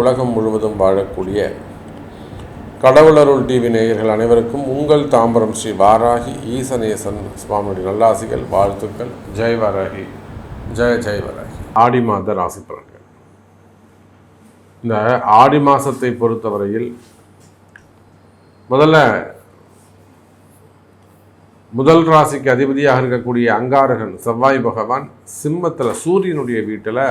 உலகம் முழுவதும் வாழக்கூடிய கடவுளருள் டிவி நேயர்கள் அனைவருக்கும் உங்கள் தாம்பரம் ஸ்ரீ வாராகி ஈசநேசன் சுவாமியுடைய நல்லாசிகள் வாழ்த்துக்கள். ஜெய் வாராகி. ஜெய ஜெய் வாராகி. ஆடி மாத ராசி பலன்கள். இந்த ஆடி மாதத்தை பொறுத்தவரையில் முதல்ல முதல் ராசிக்கு அதிபதியாக இருக்கக்கூடிய அங்காரகன் செவ்வாய் பகவான் சிம்மத்தில் சூரியனுடைய வீட்டில்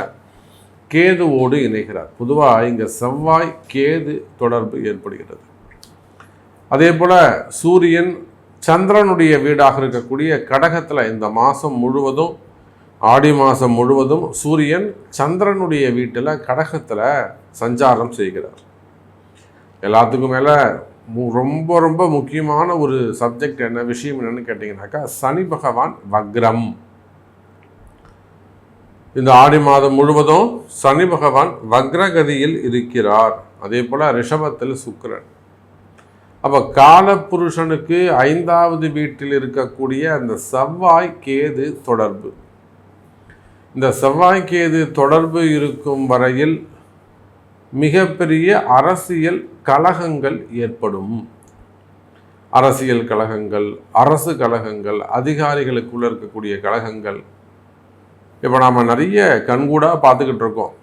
கேதுவோடு இணைகிறார். பொதுவாக இங்கே செவ்வாய் கேது தொடர்பு ஏற்படுகிறது. அதே போல் சூரியன் சந்திரனுடைய வீடாக இருக்கக்கூடிய கடகத்தில் இந்த மாதம் முழுவதும் ஆடி மாதம் முழுவதும் சூரியன் சந்திரனுடைய வீட்டில் கடகத்தில் சஞ்சாரம் செய்கிறார். எல்லாத்துக்கும் மேலே ரொம்ப ரொம்ப முக்கியமான ஒரு சப்ஜெக்ட் என்ன விஷயம் என்னன்னு கேட்டிங்கனாக்கா சனி பகவான் வக்ரம். இந்த ஆடி மாதம் முழுவதும் சனி பகவான் வக்ரகதியில் இருக்கிறார். அதே போல் ரிஷபத்தில் சுக்கரன். அப்போ காலபுருஷனுக்கு ஐந்தாவது வீட்டில் இருக்கக்கூடிய அந்த செவ்வாய் கேது தொடர்பு. இந்த செவ்வாய் கேது தொடர்பு இருக்கும் வரையில் மிகப்பெரிய அரசியல் கழகங்கள் ஏற்படும். அரசியல் கழகங்கள் அரசு கழகங்கள் அதிகாரிகளுக்குள்ள இருக்கக்கூடிய கழகங்கள் இப்போ நாம் நிறைய கண்கூடாக பார்த்துக்கிட்டு இருக்கோம்.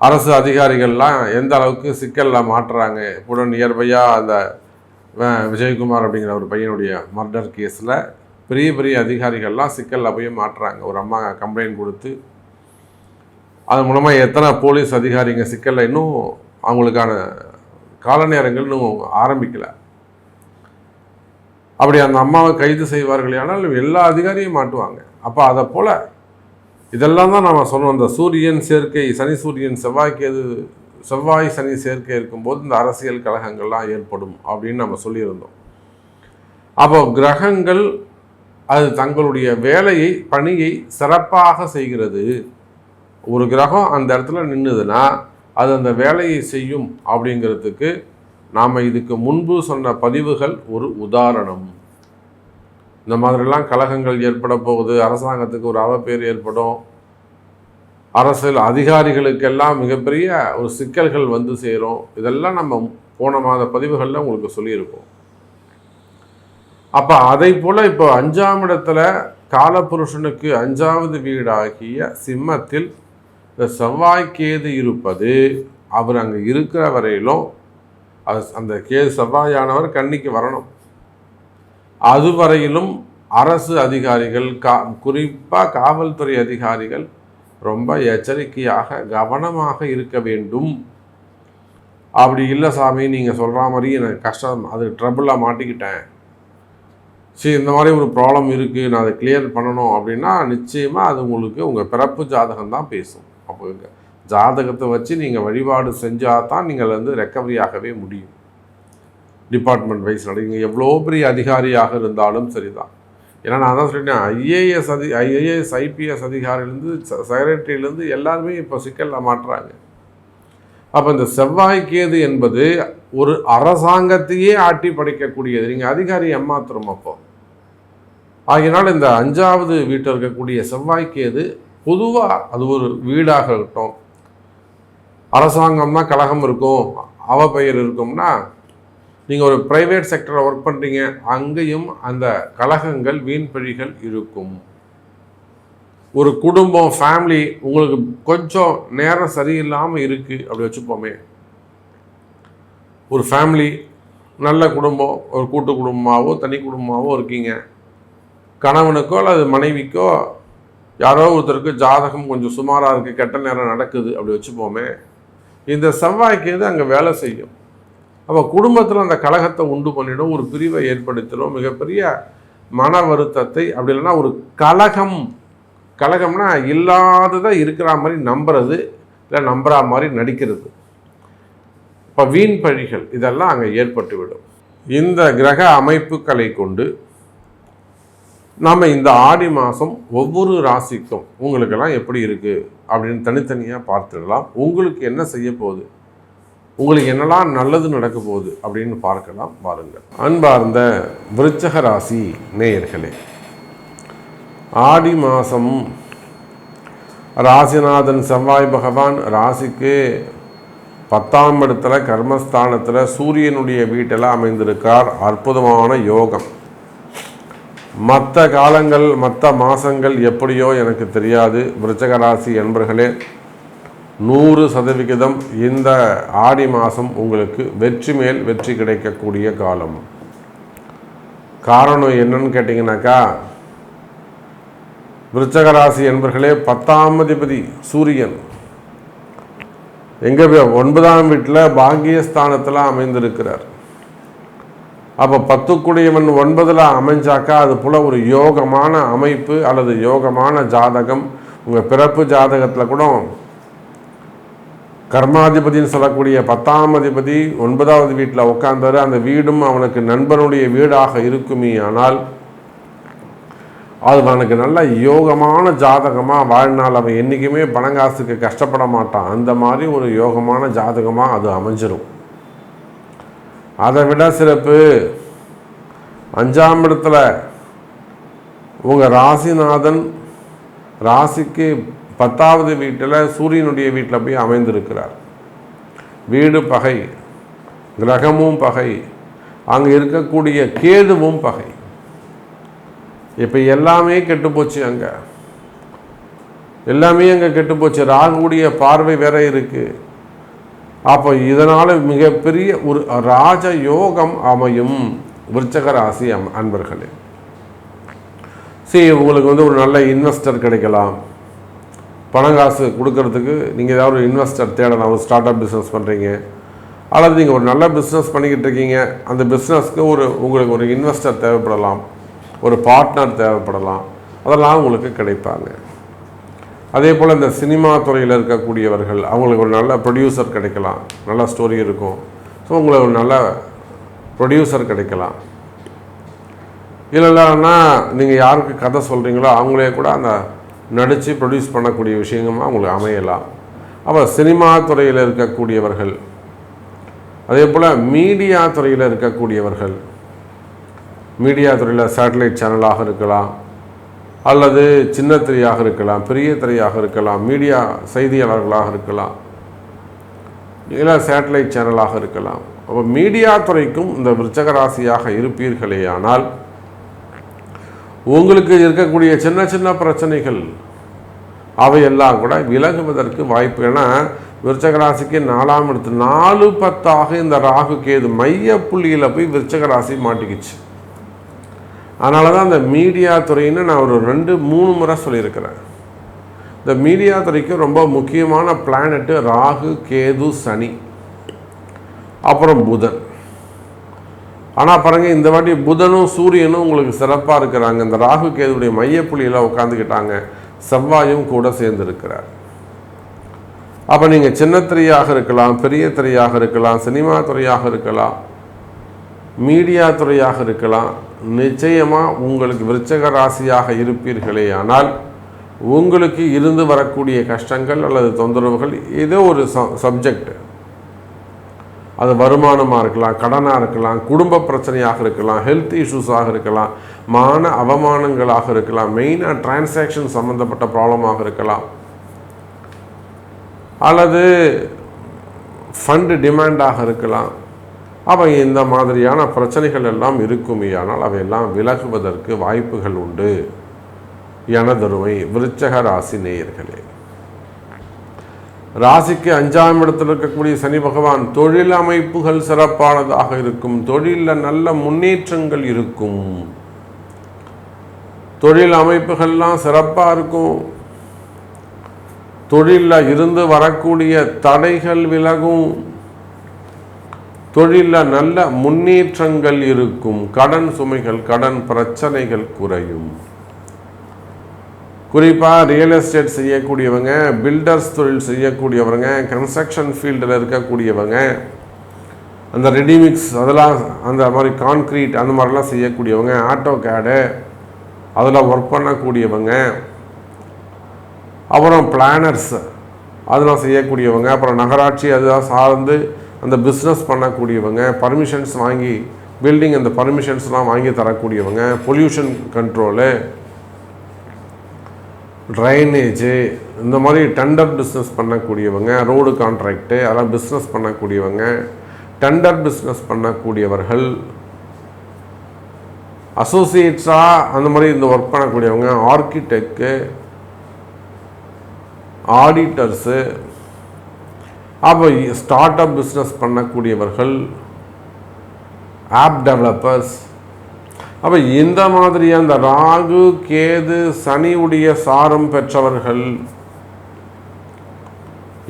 அரசு அதிகாரிகள்லாம் எந்த அளவுக்கு சிக்கலில் மாட்டுறாங்க? கூட நியர்பையாக அந்த விஜயகுமார் அப்படிங்கிற ஒரு பையனுடைய மர்டர் கேஸில் பெரிய பெரிய அதிகாரிகள்லாம் சிக்கலில் போய் மாட்டுறாங்க. ஒரு அம்மா கம்ப்ளைண்ட் கொடுத்து அது மூலமாக எத்தனை போலீஸ் அதிகாரிங்க சிக்கலில் இன்னும் அவங்களுக்கான கால நேரங்கள் இன்னும் ஆரம்பிக்கல. அப்படி அந்த அம்மாவை கைது செய்வார்கள் ஆனால் எல்லா அதிகாரியும் மாட்டுவாங்க. அப்போ அதை போல் இதெல்லாம் தான் நம்ம சொன்னோம் இந்த சூரியன் சேர்க்கை சனி சூரியன் செவ்வாய்க்கேது செவ்வாய் சனி சேர்க்கை இருக்கும்போது இந்த அரசியல் கழகங்கள்லாம் ஏற்படும் அப்படின்னு நம்ம சொல்லியிருந்தோம். அப்போ கிரகங்கள் அது தங்களுடைய வேலையை பணியை சிறப்பாக செய்கிறது. ஒரு கிரகம் அந்த இடத்துல நின்றுதுன்னா அது அந்த வேலையை செய்யும் அப்படிங்கிறதுக்கு நாம் இதுக்கு முன்பு சொன்ன பதிவுகள் ஒரு உதாரணம். இந்த மாதிரிலாம் கழகங்கள் ஏற்பட போகுது. அரசாங்கத்துக்கு ஒரு அவப்பேர் ஏற்படும். அரசியல் அதிகாரிகளுக்கெல்லாம் மிகப்பெரிய ஒரு சிக்கல்கள் வந்து சேரும். இதெல்லாம் நம்ம போன மாத பதிவுகளில் உங்களுக்கு சொல்லியிருக்கோம். அப்போ அதை போல் இப்போ அஞ்சாம் இடத்துல காலபுருஷனுக்கு அஞ்சாவது வீடாகிய சிம்மத்தில் இந்த செவ்வாய்க்கேது இருப்பது அவர் அங்கே இருக்கிற வரையிலும் அது அந்த கேது செவ்வாயானவர் கன்னிக்கு வரணும். அதுவரையிலும் அரசு அதிகாரிகள் கா குறிப்பாக காவல்துறை அதிகாரிகள் ரொம்ப எச்சரிக்கையாக கவனமாக இருக்க வேண்டும். அப்படி இல்லை சாமி நீங்கள் சொல்கிற மாதிரி எனக்கு கஷ்டம் அது ட்ரபுளாக மாட்டிக்கிட்டேன். சரி இந்த மாதிரி ஒரு ப்ராப்ளம் இருக்குது நான் அதை கிளியர் பண்ணணும் அப்படின்னா நிச்சயமாக அது உங்களுக்கு உங்கள் பிறப்பு ஜாதகம் தான் பேசும். அப்போ ஜாதகத்தை வச்சு நீங்கள் வழிபாடு செஞ்சால் தான் நீங்கள் வந்து ரெக்கவரி ஆகவே முடியும். டிபார்ட்மெண்ட் வைஸ் நடங்க எவ்வளோ பெரிய அதிகாரியாக இருந்தாலும் சரிதான். ஏன்னா நான் தான் சொல்லிட்டேன் ஐஏஎஸ் அதி ஐஏஎஸ் ஐபிஎஸ் அதிகாரிலேருந்து செக்ரட்டரியிலேருந்து எல்லாருமே இப்போ சிக்கலில் மாட்டுறாங்க. அப்போ இந்த செவ்வாய்க்கேது என்பது ஒரு அரசாங்கத்தையே ஆட்டி படைக்கக்கூடியது. நீங்கள் அதிகாரி ஏமாத்துறோம் அப்போ. ஆகையினால் இந்த அஞ்சாவது வீட்டில் இருக்கக்கூடிய செவ்வாய்க்கேது பொதுவாக அது ஒரு வீடாக இருக்கட்டும். அரசாங்கம்னா கழகம் இருக்கும் அவ பெயர் இருக்கும்னா நீங்கள் ஒரு ப்ரைவேட் செக்டரில் ஒர்க் பண்ணுறீங்க அங்கேயும் அந்த கலகங்கள் வீண் பழிகள் இருக்கும். ஒரு குடும்பம் ஃபேமிலி உங்களுக்கு கொஞ்சம் நேரம் சரியில்லாமல் இருக்குது அப்படி வச்சுப்போமே. ஒரு ஃபேமிலி நல்ல குடும்பம் ஒரு கூட்டு குடும்பமாகவோ தனி குடும்பமாகவோ இருக்கீங்க. கணவனுக்கோ அல்லது மனைவிக்கோ யாரோ ஒருத்தருக்கு ஜாதகம் கொஞ்சம் சுமாராக இருக்குது கெட்ட நேரம் நடக்குது அப்படி வச்சுப்போமே. இந்த செவ்வாய்க்கு அங்கே வேலை செய்யும்? அப்போ குடும்பத்தில் அந்த கழகத்தை உண்டு பண்ணிடும் ஒரு பிரிவை ஏற்படுத்திடும் மிகப்பெரிய மன வருத்தத்தை அப்படி இல்லைன்னா ஒரு கலகம் கழகம்னா இல்லாததை இருக்கிற மாதிரி நம்புறது இல்லை நம்புற மாதிரி நடிக்கிறது. இப்போ வீண் பழிகள் இதெல்லாம் அங்கே ஏற்பட்டுவிடும். இந்த கிரக அமைப்புகளை கொண்டு நாம் இந்த ஆடி மாதம் ஒவ்வொரு ராசிக்கும் உங்களுக்கெல்லாம் எப்படி இருக்குது அப்படின்னு தனித்தனியாக பார்த்துடலாம். உங்களுக்கு என்ன செய்ய போகுது உங்களுக்கு என்னெல்லாம் நல்லது நடக்க போகுது அப்படின்னு பார்க்கலாம் வாருங்கள். அன்பார்ந்த விருச்சக ராசி நேயர்களே ஆடி மாதம் ராசிநாதன் செவ்வாய் பகவான் ராசிக்கு பத்தாம் இடத்துல கர்மஸ்தானத்தில் சூரியனுடைய வீட்டில் அமைந்திருக்கார் அற்புதமான யோகம். மற்ற காலங்கள் மற்ற மாதங்கள் எப்படியோ எனக்கு தெரியாது. விருச்சக ராசி என்பர்களே நூறு சதவிகிதம் இந்த ஆடி மாதம் உங்களுக்கு வெற்றி மேல் வெற்றி கிடைக்கக்கூடிய காலம். காரணம் என்னன்னு கேட்டிங்கனாக்கா விருச்சகராசி என்பர்களே பத்தாம் அதிபதி சூரியன். எங்கே ஒன்பதாம் வீட்டில் பாக்கியஸ்தானத்தில் அமைந்திருக்கிறார். அப்போ பத்துக்குடியவன் ஒன்பதில் அமைஞ்சாக்கா அது போல் ஒரு யோகமான அமைப்பு அல்லது யோகமான ஜாதகம் உங்கள் பிறப்பு ஜாதகத்தில் கூட கர்மாதிபதினு சொல்லக்கூடிய பத்தாம் அதிபதி ஒன்பதாவது வீட்டில் உட்காந்தாரு அந்த வீடும் அவனுக்கு நண்பனுடைய வீடாக இருக்குமே ஆனால் அது அவனுக்கு நல்ல யோகமான ஜாதகமாக வாழ்நாள் அவன் என்றைக்குமே பணங்காசுக்கு கஷ்டப்பட மாட்டான். அந்த மாதிரி ஒரு யோகமான ஜாதகமாக அது அமைஞ்சிரும். அதை விட சிறப்பு அஞ்சாம் இடத்துல உங்கள் ராசிநாதன் ராசிக்கு பத்தாவது வீட்டில் சூரியனுடைய வீட்டில் போய் அமைந்திருக்கிறார். வீடு பகை கிரகமும் பகை அங்கே இருக்கக்கூடிய கேதுவும் பகை. இப்போ எல்லாமே கெட்டுப்போச்சு அங்கே. எல்லாமே அங்கே கெட்டுப்போச்சு ராகுடைய பார்வை வேற இருக்குது அப்போ இதனால் மிகப்பெரிய ஒரு ராஜ யோகம் அமையும் விருச்சக ராசி அன்பர்களே. சரி உங்களுக்கு வந்து ஒரு நல்ல இன்வெஸ்டர் கிடைக்கலாம். பணம் காசு கொடுக்கறதுக்கு நீங்கள் ஏதாவது ஒரு இன்வெஸ்டர் தேடலாம் ஒரு ஸ்டார்ட் அப் பிஸ்னஸ் பண்ணுறீங்க அல்லது நீங்கள் ஒரு நல்ல பிஸ்னஸ் பண்ணிக்கிட்டு இருக்கீங்க. அந்த பிஸ்னஸ்க்கு ஒரு உங்களுக்கு ஒரு இன்வெஸ்டர் தேவைப்படலாம். ஒரு பார்ட்னர் தேவைப்படலாம். அதெல்லாம் உங்களுக்கு கிடைப்பாங்க. அதே போல் இந்த சினிமா துறையில் இருக்கக்கூடியவர்கள் அவங்களுக்கு ஒரு நல்ல ப்ரொடியூசர் கிடைக்கலாம். நல்ல ஸ்டோரி இருக்கும். ஸோ உங்களுக்கு ஒரு நல்ல ப்ரொடியூசர் கிடைக்கலாம். இல்லைன்னா நீங்கள் யாருக்கு கதை சொல்கிறீங்களோ அவங்களே கூட அந்த நடித்து ப்ரொடியூஸ் பண்ணக்கூடிய விஷயங்கள்லாம் உங்களுக்கு அமையலாம். அப்போ சினிமா துறையில் இருக்கக்கூடியவர்கள் அதே போல் மீடியா துறையில் இருக்கக்கூடியவர்கள் மீடியா துறையில் சேட்டலைட் சேனலாக இருக்கலாம் அல்லது சின்ன திரையாக இருக்கலாம் பெரிய திரையாக இருக்கலாம் மீடியா செய்தியாளர்களாக இருக்கலாம் இல்லை சேட்டலைட் சேனலாக இருக்கலாம். அப்போ மீடியா துறைக்கும் இந்த விருச்சக ராசியாக இருப்பீர்களே ஆனால் உங்களுக்கு இருக்கக்கூடிய சின்ன சின்ன பிரச்சனைகள் அவையெல்லாம் கூட விலகுவதற்கு வாய்ப்பு. ஏன்னா விருச்சகராசிக்கு நாலாம் இடத்து நாலு பத்தாக இந்த ராகு கேது மைய புள்ளியில் போய் விருச்சகராசி மாட்டிக்கிச்சு. அதனால தான் அந்த மீடியா துறைன்னு நான் ஒரு ரெண்டு மூணு முறை சொல்லியிருக்கிறேன். இந்த மீடியா துறைக்கு ரொம்ப முக்கியமான பிளானட்டு ராகு கேது சனி. அப்புறம் புதன். ஆனால் பாருங்கள் இந்த வாட்டி புதனும் சூரியனும் உங்களுக்கு சிறப்பாக இருக்கிறாங்க. இந்த ராகு கேதுடைய மையப்புள்ளியில் உட்காந்துக்கிட்டாங்க செவ்வாயும் கூட சேர்ந்துருக்கிறார். அப்போ நீங்கள் சின்ன திரையாக இருக்கலாம் பெரிய திரையாக இருக்கலாம் சினிமா துறையாக இருக்கலாம் மீடியா துறையாக இருக்கலாம் நிச்சயமாக உங்களுக்கு விருச்சக ராசியாக இருப்பீர்களே. ஆனால் உங்களுக்கு இருந்து வரக்கூடிய கஷ்டங்கள் அல்லது தொந்தரவுகள் ஏதோ ஒரு சப்ஜெக்ட் அது வருமானமாக இருக்கலாம் கடனாக இருக்கலாம் குடும்ப பிரச்சனையாக இருக்கலாம் ஹெல்த் இஷ்யூஸாக இருக்கலாம் மான அவமானங்களாக இருக்கலாம் மெயினாக டிரான்சாக்ஷன் சம்மந்தப்பட்ட ப்ராப்ளமாக இருக்கலாம். அல்லது ஃபண்டு டிமாண்டாக இருக்கலாம். அப்போ இந்த மாதிரியான பிரச்சனைகள் எல்லாம் இருக்குமேயானால் அவையெல்லாம் விலகுவதற்கு வாய்ப்புகள் உண்டு. எனதருமை விருச்சக ராசி நேயர்களே. ராசிக்கு அஞ்சாம் இடத்தில் இருக்கக்கூடிய சனி பகவான் தொழில் அமைப்புகள் சிறப்பானதாக இருக்கும். தொழிலில் நல்ல முன்னேற்றங்கள் இருக்கும். தொழில் அமைப்புகள்லாம் சிறப்பாக இருக்கும். தொழிலில் இருந்து வரக்கூடிய தடைகள் விலகும். தொழிலில் நல்ல முன்னேற்றங்கள் இருக்கும். கடன் சுமைகள் கடன் பிரச்சனைகள் குறையும். குறிப்பாக ரியல் எஸ்டேட் செய்யக்கூடியவங்க பில்டர்ஸ் தொழில் செய்யக்கூடியவங்க கன்ஸ்ட்ரக்ஷன் ஃபீல்டில் இருக்கக்கூடியவங்க அந்த ரெடிமிக்ஸ் அதெல்லாம் அந்த மாதிரி கான்க்ரீட் அந்த மாதிரிலாம் செய்யக்கூடியவங்க ஆட்டோ கேடு அதில் ஒர்க் பண்ணக்கூடியவங்க அப்புறம் பிளானர்ஸ் அதெல்லாம் செய்யக்கூடியவங்க அப்புறம் நகராட்சி அதெல்லாம் சார்ந்து அந்த பிஸ்னஸ் பண்ணக்கூடியவங்க பர்மிஷன்ஸ் வாங்கி பில்டிங் அந்த பர்மிஷன்ஸ்லாம் வாங்கி தரக்கூடியவங்க பொல்யூஷன் கண்ட்ரோலு ட்ரைனேஜு இந்த மாதிரி டெண்டர் பிஸ்னஸ் பண்ணக்கூடியவங்க ரோடு கான்ட்ராக்டு அதெல்லாம் பிஸ்னஸ் பண்ணக்கூடியவங்க டெண்டர் பிஸ்னஸ் பண்ணக்கூடியவர்கள் அசோசியேட்ஸாக அந்த மாதிரி இந்த ஒர்க் பண்ணக்கூடியவங்க ஆர்கிடெக்டு ஆடிட்டர்ஸு அப்போ ஸ்டார்ட் அப் பிஸ்னஸ் பண்ணக்கூடியவர்கள் ஆப் டெவலப்பர்ஸ் அப்போ இந்த மாதிரி அந்த ராகு கேது சனியுடைய சாரம் பெற்றவர்கள்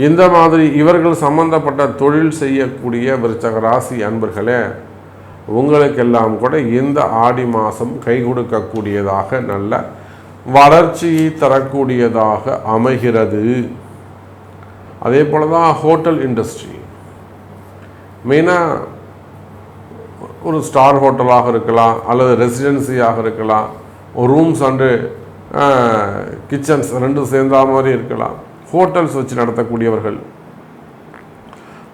இந்த மாதிரி இவர்கள் சம்பந்தப்பட்ட தொழில் செய்யக்கூடிய விருச்சக ராசி அன்பர்களே உங்களுக்கெல்லாம் கூட இந்த ஆடி மாதம் கை கொடுக்கக்கூடியதாக நல்ல வளர்ச்சியை தரக்கூடியதாக அமைகிறது. அதே போல தான் ஹோட்டல் இண்டஸ்ட்ரி. மெயினாக ஒரு ஸ்டார் ஹோட்டலாக இருக்கலாம் அல்லது ரெசிடென்சியாக இருக்கலாம் ஒரு ரூம்ஸ் அண்டு கிச்சன்ஸ் ரெண்டும் சேர்ந்தா மாதிரி இருக்கலாம். ஹோட்டல்ஸ் வச்சு நடத்தக்கூடியவர்கள்.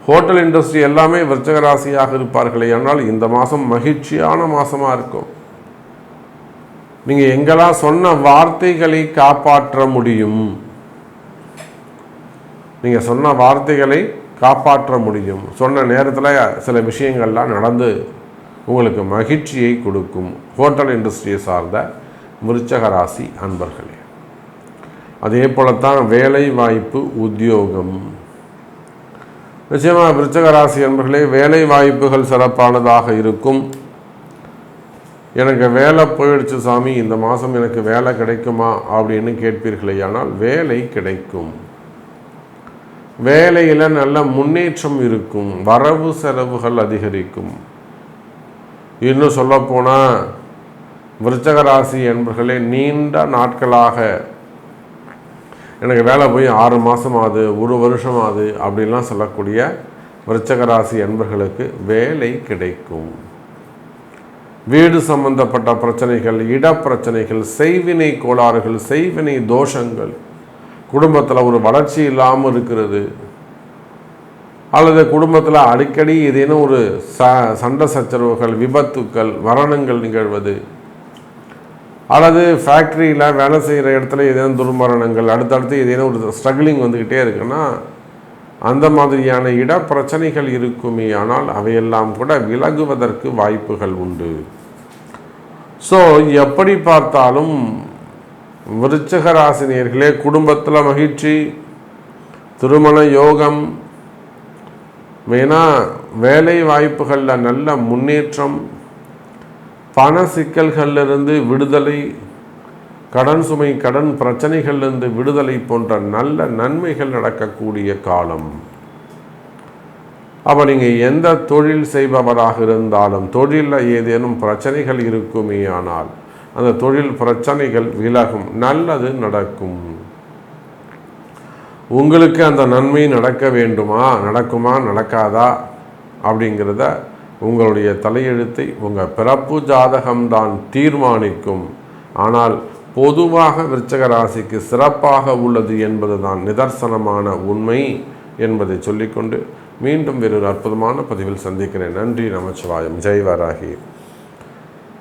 ஹோட்டல் இண்டஸ்ட்ரி எல்லாமே விருச்சக ராசியாக இருப்பார்களே ஆனால் இந்த மாதம் மகிழ்ச்சியான மாதமாக இருக்கும். நீங்கள் எங்கெல்லாம் சொன்ன வார்த்தைகளை காப்பாற்ற முடியும். நீங்கள் சொன்ன வார்த்தைகளை காப்பாற்ற முடியும். சொன்ன நேரத்தில் சில விஷயங்கள்லாம் நடந்து உங்களுக்கு மகிழ்ச்சியை கொடுக்கும் ஹோட்டல் இண்டஸ்ட்ரியை சார்ந்த விருச்சக ராசி அன்பர்களே. அதே போலத்தான் வேலை வாய்ப்பு உத்தியோகம். நிச்சயமாக விருச்சக ராசி அன்பர்களே வேலை வாய்ப்புகள் சிறப்பானதாக இருக்கும். எனக்கு வேலை போயிடுச்சு சாமி இந்த மாதம் எனக்கு வேலை கிடைக்குமா அப்படின்னு கேட்பீர்களே ஆனால் வேலை கிடைக்கும். வேலையில் நல்ல முன்னேற்றம் இருக்கும் வரவு செலவுகள் அதிகரிக்கும். இன்னும் சொல்லப்போனால் விருச்சக ராசி என்பர்களே நீண்ட நாட்களாக எனக்கு வேலை போய் ஆறு மாதம் ஆகுது ஒரு வருஷம் ஆகுது அப்படின்லாம் சொல்லக்கூடிய விருச்சக ராசி என்பர்களுக்கு வேலை கிடைக்கும். வீடு சம்பந்தப்பட்ட பிரச்சனைகள் இடப்பிரச்சனைகள் செய்வினை கோளாறுகள் செய்வினை தோஷங்கள் குடும்பத்தில் ஒரு வளர்ச்சி இல்லாமல் இருக்கிறது. அல்லது குடும்பத்தில் அடிக்கடி ஏதேனும் ஒரு ச சண்டை சச்சரவுகள் விபத்துக்கள் மரணங்கள் நிகழ்வது. அல்லது ஃபேக்ட்ரியில் வேலை செய்கிற இடத்துல ஏதேனும் துர்மரணங்கள் அடுத்தடுத்து ஏதேனும் ஒரு ஸ்ட்ரகிளிங் வந்துக்கிட்டே இருக்குன்னா அந்த மாதிரியான இட பிரச்சனைகள் இருக்குமே ஆனால் அவையெல்லாம் கூட விலகுவதற்கு வாய்ப்புகள் உண்டு. ஸோ எப்படி பார்த்தாலும் விருச்சக ராசினியர்களே குடும்பத்தில் மகிழ்ச்சி திருமண யோகம் மெயினாக வேலை வாய்ப்புகளில் நல்ல முன்னேற்றம் பண சிக்கல்களிலிருந்து விடுதலை கடன் சுமை கடன் பிரச்சனைகளிலிருந்து விடுதலை போன்ற நல்ல நன்மைகள் நடக்கக்கூடிய காலம். அப்போ நீங்கள் எந்த தொழில் செய்பவராக இருந்தாலும் தொழிலில் ஏதேனும் பிரச்சனைகள் இருக்குமே ஆனால் அந்த தொழில் பிரச்சனைகள் விலகும் நல்லது நடக்கும். உங்களுக்கு அந்த நன்மை நடக்க வேண்டுமா? நடக்குமா? நடக்காதா? அப்படிங்கிறத உங்களுடைய தலையெழுத்தை உங்கள் பிறப்பு ஜாதகம்தான் தீர்மானிக்கும். ஆனால் பொதுவாக விருச்சக ராசிக்கு சிறப்பாக உள்ளது என்பது தான் நிதர்சனமான உண்மை என்பதை சொல்லிக்கொண்டு மீண்டும் வேறொரு அற்புதமான பதிவில் சந்திக்கிறேன். நன்றி நமச்சிவாயம். ஜெய் வராகி